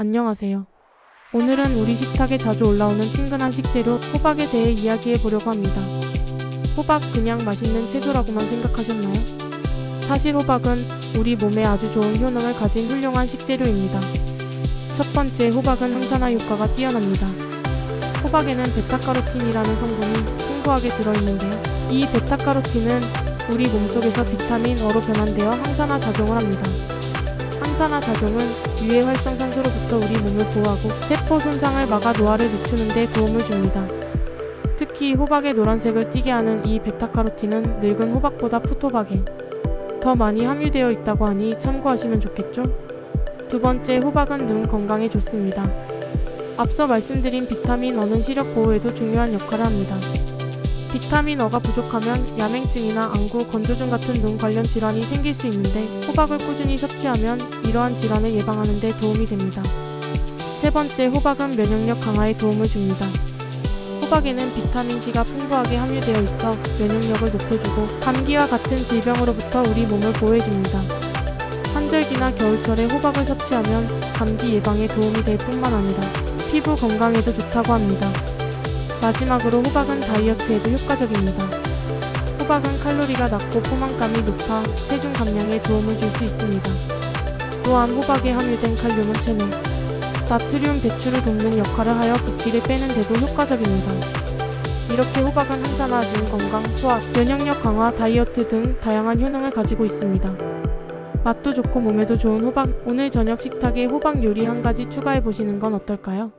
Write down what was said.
안녕하세요. 오늘은 우리 식탁에 자주 올라오는 친근한 식재료 호박에 대해 이야기해 보려고 합니다. 호박 그냥 맛있는 채소라고만 생각하셨나요? 사실 호박은 우리 몸에 아주 좋은 효능을 가진 훌륭한 식재료입니다. 첫 번째 호박은 항산화 효과가 뛰어납니다. 호박에는 베타카로틴이라는 성분이 풍부하게 들어있는데요. 이 베타카로틴은 우리 몸속에서 비타민 어로 변환되어 항산화 작용을 합니다. 항산화 작용은 유해 활성 산소로부터 우리 몸을 보호하고 세포 손상을 막아 노화를 늦추는 데 도움을 줍니다. 특히 호박의 노란색을 띠게 하는 이 베타카로틴은 늙은 호박보다 풋호박에 더 많이 함유되어 있다고 하니 참고하시면 좋겠죠? 두 번째, 호박은 눈 건강에 좋습니다. 앞서 말씀드린 비타민 어는 시력 보호에도 중요한 역할을 합니다. 비타민 어가 부족하면 야맹증이나 안구, 건조증 같은 눈 관련 질환이 생길 수 있는데 호박을 꾸준히 섭취하면 이러한 질환을 예방하는 데 도움이 됩니다. 세 번째, 호박은 면역력 강화에 도움을 줍니다. 호박에는 비타민 C가 풍부하게 함유되어 있어 면역력을 높여주고 감기와 같은 질병으로부터 우리 몸을 보호해줍니다. 환절기나 겨울철에 호박을 섭취하면 감기 예방에 도움이 될 뿐만 아니라 피부 건강에도 좋다고 합니다. 마지막으로 호박은 다이어트에도 효과적입니다. 호박은 칼로리가 낮고 포만감이 높아 체중 감량에 도움을 줄 수 있습니다. 또한 호박에 함유된 칼륨은 체내 나트륨 배출을 돕는 역할을 하여 붓기를 빼는 데도 효과적입니다. 이렇게 호박은 항산화, 눈 건강, 소화, 면역력 강화, 다이어트 등 다양한 효능을 가지고 있습니다. 맛도 좋고 몸에도 좋은 호박, 오늘 저녁 식탁에 호박 요리 한 가지 추가해 보시는 건 어떨까요?